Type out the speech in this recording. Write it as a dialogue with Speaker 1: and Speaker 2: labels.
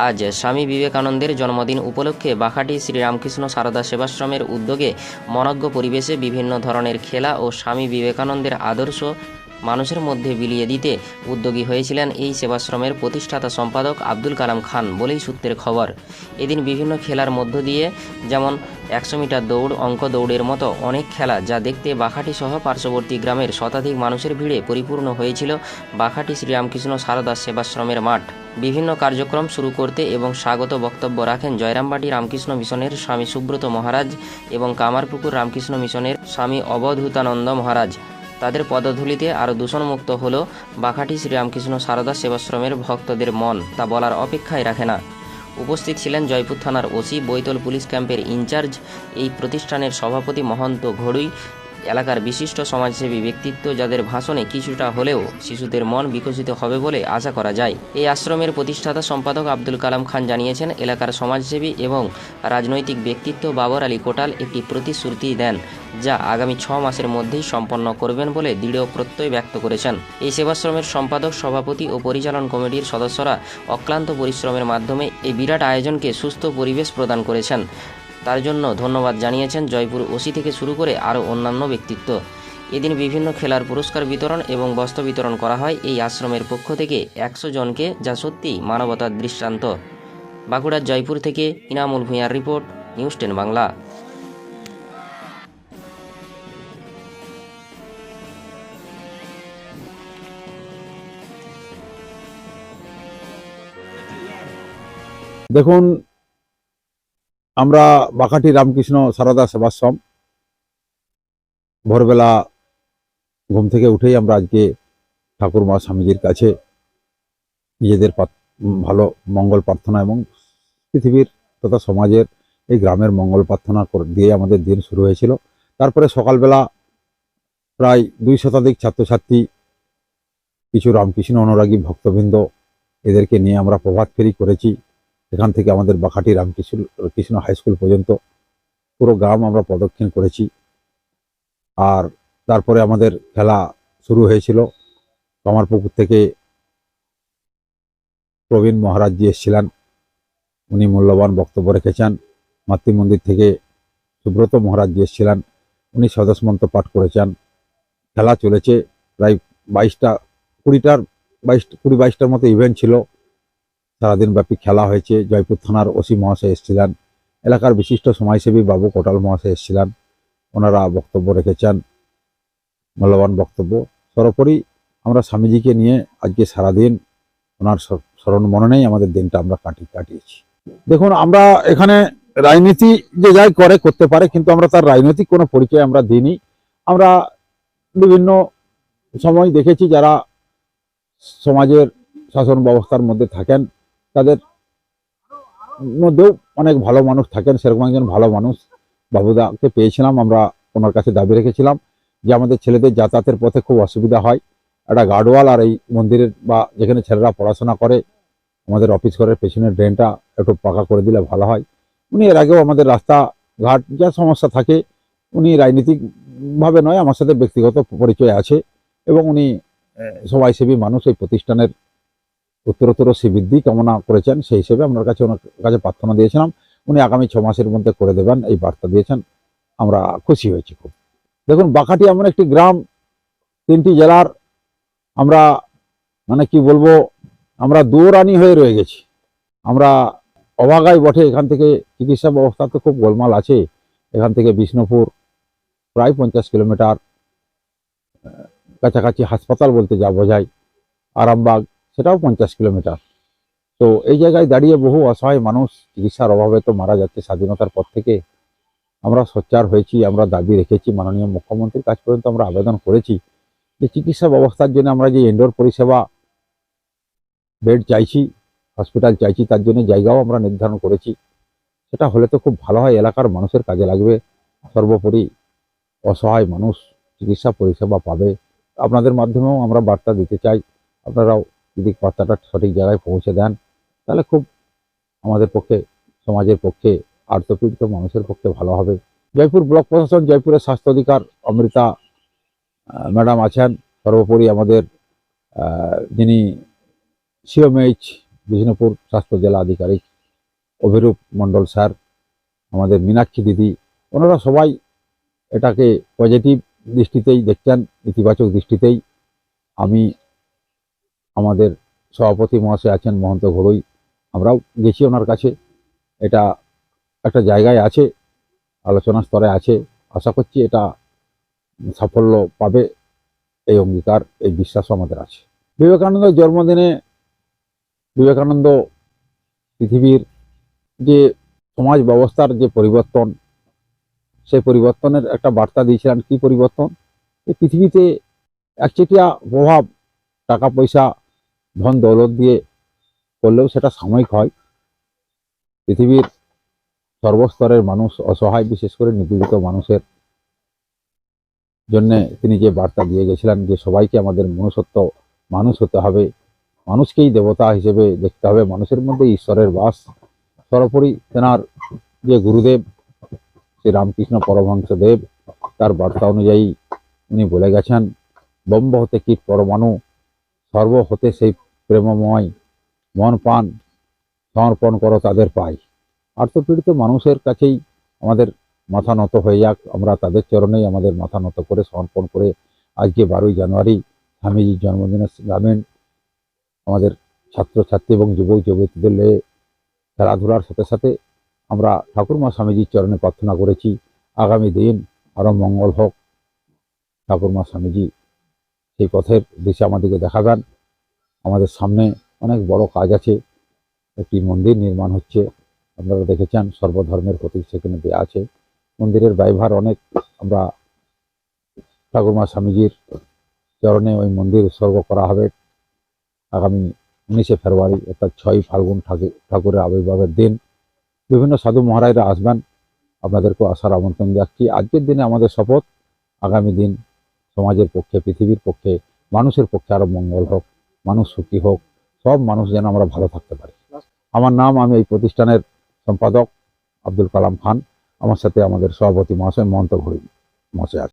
Speaker 1: আজ স্বামী বিবেকানন্দের জন্মদিন উপলক্ষে বাখাটি শ্রীরামকৃষ্ণ সারদা সেবাশ্রমের উদ্যোগে মনজ্ঞ পরিবেশে বিভিন্ন ধরনের খেলা ও স্বামী বিবেকানন্দের আদর্শ মানুষের মধ্যে বিলিয়ে দিতে উদ্যোগী হয়েছিলেন এই সেবাশ্রমের প্রতিষ্ঠাতা সম্পাদক আব্দুল কালাম খান বলেই সূত্রের খবর। এদিন বিভিন্ন খেলার মধ্য দিয়ে, যেমন একশো মিটার দৌড়, অঙ্ক দৌড়ের মতো অনেক খেলা যা দেখতে বাখাটি সহ পার্শ্ববর্তী গ্রামের শতাধিক মানুষের ভিড়ে পরিপূর্ণ হয়েছিল বাখাটি শ্রীরামকৃষ্ণ সারদা সেবাশ্রমের মাঠ। বিভিন্ন কার্যক্রম শুরু করতে এবং স্বাগত বক্তব্য রাখেন জয়রামবাটি রামকৃষ্ণ মিশনের স্বামী সুব্রত মহারাজ এবং কামারপুকুর রামকৃষ্ণ মিশনের স্বামী অবধূতানন্দ মহারাজ। তাদের পদধূলিতে আরও দূষণমুক্ত হল বাঘাটি শ্রীরামকৃষ্ণ সারদা সেবাশ্রমের ভক্তদের মন, তা বলার অপেক্ষায় রাখে না। উপস্থিত ছিলেন জয়পুর থানার ওসি বৈতল পুলিশ ক্যাম্পের ইনচার্জ, এই প্রতিষ্ঠানের সভাপতি মহন্ত ঘড়ুই এলাকার বিশিষ্ট সমাজসেবী ব্যক্তিত্ব যাদের ভাষণে কিছুটা হলেও শিশুদের মন বিকশিত হবে বলে আশা করা যায়। এই আশ্রমের প্রতিষ্ঠাতা সম্পাদক আব্দুল কালাম খান জানিয়েছেন, এলাকার সমাজসেবী এবং রাজনৈতিক ব্যক্তিত্ব বাবর আলী কোটাল একটি প্রতিশ্রুতি দেন, যা আগামী ছ মাসের মধ্যেই সম্পন্ন করবেন বলে দৃঢ় প্রত্যয় ব্যক্ত করেছেন। এই সেবাশ্রমের সম্পাদক, সভাপতি ও পরিচালন কমিটির সদস্যরা অক্লান্ত পরিশ্রমের মাধ্যমে এই বিরাট আয়োজনকে সুস্থ পরিবেশ প্রদান করেছেন। তার জন্য ধন্যবাদ জানিয়েছেন জয়পুর ওসি থেকে শুরু করে আরও অন্যান্য ব্যক্তিত্ব। এদিন বিভিন্ন খেলার পুরস্কার বিতরণ এবং বস্ত্র বিতরণ করা হয় এই আশ্রমের পক্ষ থেকে একশো জনকে, যা সত্যি মানবতার দৃষ্টান্ত। বাঁকুড়ার জয়পুর থেকে ইনামুল ভূঁইয়ার রিপোর্ট, নিউজ টেন বাংলা।
Speaker 2: দেখুন আমরা বাকাটি রামকৃষ্ণ সারদা সেবাশ্রম। ভোরবেলা ঘুম থেকে উঠেই আমরা আজকে ঠাকুর মা স্বামীজির কাছে নিজেদের ভালো মঙ্গল প্রার্থনা এবং পৃথিবীর তথা সমাজের এই গ্রামের মঙ্গল প্রার্থনা দিয়ে আমাদের দিন শুরু হয়েছিল। তারপরে সকালবেলা প্রায় দুই শতাধিক ছাত্রছাত্রী, কিছু রামকৃষ্ণ অনুরাগী ভক্তবৃন্দ এদেরকে নিয়ে আমরা প্রভাত ফেরি করেছি। এখান থেকে আমাদের বাখাটি রামকৃষ্ণ কৃষ্ণ হাই স্কুল পর্যন্ত পুরো গ্রাম আমরা প্রদক্ষিণ করেছি। আর তারপরে আমাদের খেলা শুরু হয়েছিল। কামারপুকুর থেকে প্রবীণ মহারাজজি এসেছিলেন। উনি মূল্যবান বক্তব্য রেখেছেন। মাতৃমন্দির থেকে সুব্রত মহারাজজি এসেছিলেন। উনি সদস্য মন্ত্র পাঠ করেছেন। খেলা চলেছে। প্রায় বাইশটা, কুড়িটার বাইশ, কুড়ি বাইশটার মতো ইভেন্ট ছিল। সারাদিন ব্যাপী খেলা হয়েছে। জয়পুর থানার ওসি মহাশয় এসেছিলেন। এলাকার বিশিষ্ট সমাজসেবী বাবু কোটাল মহাশয় এসেছিলেন। ওনারা বক্তব্য রেখেছেন। মূল্যবান বক্তব্য। সর্বোপরি আমরা স্বামীজিকে নিয়ে আজকে সারাদিন ওনার স্মরণ মননেই আমাদের দিনটা আমরা কাটি কাটিয়েছি। দেখুন, আমরা এখানে রাজনীতি যে যাই করে করতে পারে, কিন্তু আমরা তার রাজনৈতিক কোনো পরিচয় আমরা দিইনি। আমরা বিভিন্ন সময় দেখেছি যারা সমাজের শাসন ব্যবস্থার মধ্যে থাকেন। তাদের মধ্যেও অনেক ভালো মানুষ থাকেন সেরকম একজন ভালো মানুষ বাবুদাকে পেয়েছিলাম আমরা ওনার কাছে দাবি রেখেছিলাম যে আমাদের ছেলেদের যাতায়াতের পথে খুব অসুবিধা হয়। একটা গার্ডওয়াল আর এই মন্দিরের বা যেখানে ছেলেরা পড়াশোনা করে আমাদের অফিস ঘরের পেছনের ড্রেনটা একটু পাকা করে দিলে ভালো হয়। উনি এর আগেও আমাদের রাস্তা ঘাট যা সমস্যা থাকে উনি রাজনীতিকভাবে নয় আমার সাথে ব্যক্তিগত পরিচয় আছে এবং উনি আহ, সমাজসেবী মানুষ এই প্রতিষ্ঠানের উত্তরোত্তর শ্রীবৃদ্ধি কামনা করেছেন, সেই হিসেবে আপনার কাছে ওনার কাছে প্রার্থনা দিয়েছিলাম, উনি আগামী ছ মাসের মধ্যে করে দেবেন এই বার্তা দিয়েছেন, আমরা খুশি হয়েছি খুব। দেখুন বাকাটি এমন একটি গ্রাম, তিনটি জেলার, আমরা মানে কি বলব, আমরা দৌড়ানি হয়ে রয়ে গেছি। আমরা অবাগাই বটে, এখান থেকে চিকিৎসা ব্যবস্থা তো খুব গোলমাল আছে, এখান থেকে বিষ্ণুপুর, প্রায় পঞ্চাশ কিলোমিটার কাছাকাছি হাসপাতাল বলতে যা বোঝায়, আরামবাগ সেটাও পঞ্চাশ কিলোমিটার। তো এই জায়গায় দাঁড়িয়ে বহু অসহায় মানুষ চিকিৎসার অভাবে তো মারা যাচ্ছে স্বাধীনতার পর থেকে। আমরা সোচ্চার হয়েছি, আমরা দাবি রেখেছি, মাননীয় মুখ্যমন্ত্রীর কাছ পর্যন্ত আমরা আবেদন করেছি যে চিকিৎসা ব্যবস্থার জন্য আমরা যে ইনডোর পরিষেবা বেড চাইছি, হসপিটাল চাইছি, তার জন্য জায়গাও আমরা নির্ধারণ করেছি। সেটা হলে তো খুব ভালো হয়, এলাকার মানুষের কাজে লাগবে। সর্বোপরি অসহায় মানুষ চিকিৎসা পরিষেবা পাবে। আপনাদের মাধ্যমেও আমরা বার্তা দিতে চাই, আপনারাও যদি বার্তাটা সঠিক জায়গায় পৌঁছে দেন, তাহলে খুব আমাদের পক্ষে, সমাজের পক্ষে, আর্থপীড়িত মানুষের পক্ষে ভালো হবে। জয়পুর ব্লক প্রশাসন জয়পুরের স্বাস্থ্য অধিকার অমৃতা ম্যাডাম আছেন। সর্বোপরি আমাদের যিনি সিওমএইচ বিষ্ণুপুর স্বাস্থ্য জেলা আধিকারিক অভিরূপ মণ্ডল স্যার, আমাদের মীনাক্ষী দিদি, ওনারা সবাই এটাকে পজিটিভ দৃষ্টিতেই দেখছেন, ইতিবাচক দৃষ্টিতেই। আমি আমাদের সভাপতি মহাশয় আছেন মহন্ত ঘড়ই। আমরাও গেছি ওনার কাছে। এটা একটা জায়গায় আছে, আলোচনা স্তরে আছে। আশা করছি এটা সাফল্য পাবে। এই অঙ্গীকার, এই বিশ্বাসও আমাদের আছে। বিবেকানন্দের জন্মদিনে বিবেকানন্দ পৃথিবীর যে সমাজ ব্যবস্থার যে পরিবর্তন, সেই পরিবর্তনের একটা বার্তা দিয়েছিলেন। কি পরিবর্তন? এই পৃথিবীতে একচেটিয়া প্রভাব টাকা পয়সা ধন দৌলত দিয়ে করলেও সেটা সাময়িক হয়। পৃথিবীর সর্বস্তরের মানুষ অসহায়, বিশেষ করে নিপীড়িত মানুষের জন্য তিনি যে বার্তা দিয়ে গেছিলেন যে সবাইকে আমাদের মনুষ্যত্ব মানুষ হতে হবে, মানুষকেই দেবতা হিসেবে দেখতে হবে, মানুষের মধ্যে ঈশ্বরের বাস। সর্বোপরি তেনার যে গুরুদেব, শ্রী রামকৃষ্ণ পরমহংস দেব, তার বার্তা অনুযায়ী উনি বলে গেছেন ব্রহ্ম হতে কীট পরমাণু সর্ব হতে সেই প্রেমময় মন পান সমর্পণ করো তাদের পাই আর্থপীড়িত মানুষের কাছেই আমাদের মাথা নত হয়ে যাক। আমরা তাদের চরণেই আমাদের মাথা নত করে সমর্পণ করে আজকে বারোই জানুয়ারি স্বামীজির জন্মদিনে গ্রামীণ আমাদের ছাত্রছাত্রী এবং যুবক যুবতীদের নিয়ে খেলাধুলার সাথে সাথে আমরা ঠাকুরমা স্বামীজির চরণে প্রার্থনা করেছি। আগামী দিন আরও মঙ্গল হোক। ঠাকুরমা স্বামীজি সেই পথের দিশা আমাদেরকে দেখাবেন। আমাদের সামনে অনেক বড় কাজ আছে। একটি মন্দির নির্মাণ হচ্ছে। আপনারা দেখেছেন সর্বধর্মের প্রতীক সেখানে দেওয়া আছে। মন্দিরের ব্যয়ভার অনেক। আমরা ঠাকুরমা স্বামীজির চরণে ওই মন্দির উৎসর্গ করা হবে। আগামী উনিশে ফেব্রুয়ারি, অর্থাৎ ছয় ফাল্গুন ঠাকুর ঠাকুরের আবির্ভাবের দিন। বিভিন্ন সাধু মহারাজরা আসবেন। আপনাদেরকেও আসার আমন্ত্রণ যাচ্ছি আজকের দিনে আমাদের শপথ। আগামী দিন সমাজের পক্ষে, পৃথিবীর পক্ষে, মানুষের পক্ষে আরও মঙ্গল হোক। মানুষ সুখী হোক, সব মানুষ যেন আমরা ভালো থাকতে পারি। আমার নাম, আমি এই প্রতিষ্ঠানের সম্পাদক আব্দুল কালাম খান। আমার সাথে আমাদের সভাপতি মহাশয় মহন্ত ঘড়ি মহাশয়